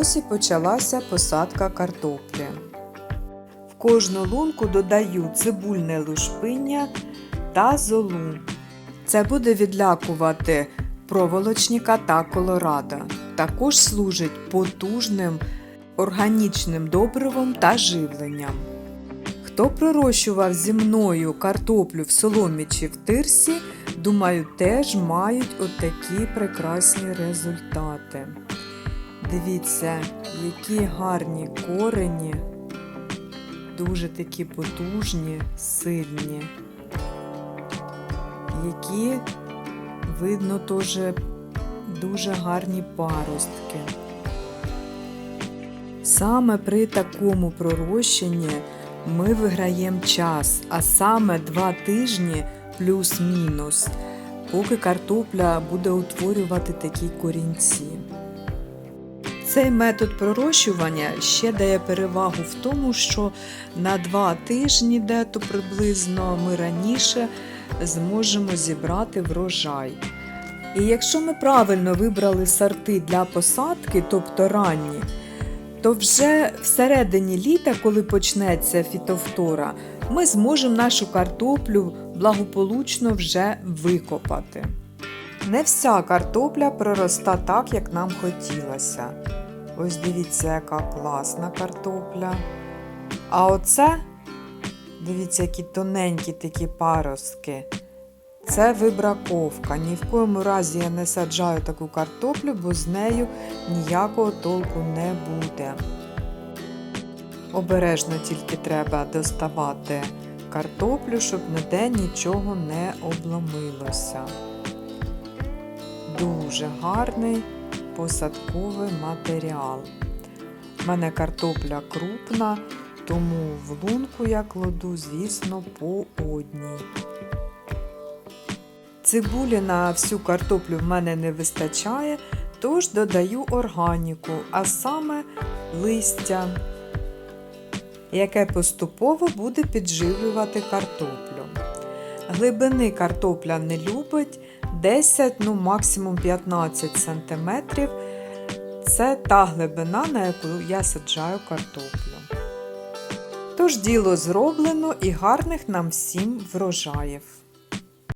Ось і почалася посадка картоплі. В кожну лунку додаю цибульне лушпиння та золу. Це буде відлякувати проволочника та колорадо. Також служить потужним органічним добривом та живленням. Хто пророщував зі мною картоплю в соломі чи в тирсі, думаю, теж мають отакі прекрасні результати. Дивіться, які гарні корені, дуже такі потужні, сильні, які видно теж дуже гарні паростки. Саме при такому пророщенні ми виграємо час, а саме два тижні плюс-мінус, поки картопля буде утворювати такі корінці. Цей метод пророщування ще дає перевагу в тому, що на два тижні, дето приблизно ми раніше зможемо зібрати врожай. І якщо ми правильно вибрали сорти для посадки, тобто ранні, то вже всередині літа, коли почнеться фітовтора, ми зможемо нашу картоплю благополучно вже викопати. Не вся картопля пророста так, як нам хотілося. Ось дивіться, яка класна картопля. А оце, дивіться, які тоненькі такі паростки. Це вибраковка. Ні в коєму разі я не саджаю таку картоплю, бо з нею ніякого толку не буде. Обережно тільки треба доставати картоплю, щоб ніде нічого не обломилося. Дуже гарний посадковий матеріал. У мене картопля крупна, тому в лунку я кладу, звісно, по одній. Цибулі на всю картоплю в мене не вистачає, тож додаю органіку, а саме листя, яке поступово буде підживлювати картоплю. Глибини картопля не любить 10, ну максимум 15 см. Це та глибина, на яку я саджаю картоплю. Тож діло зроблено і гарних нам всім врожаїв.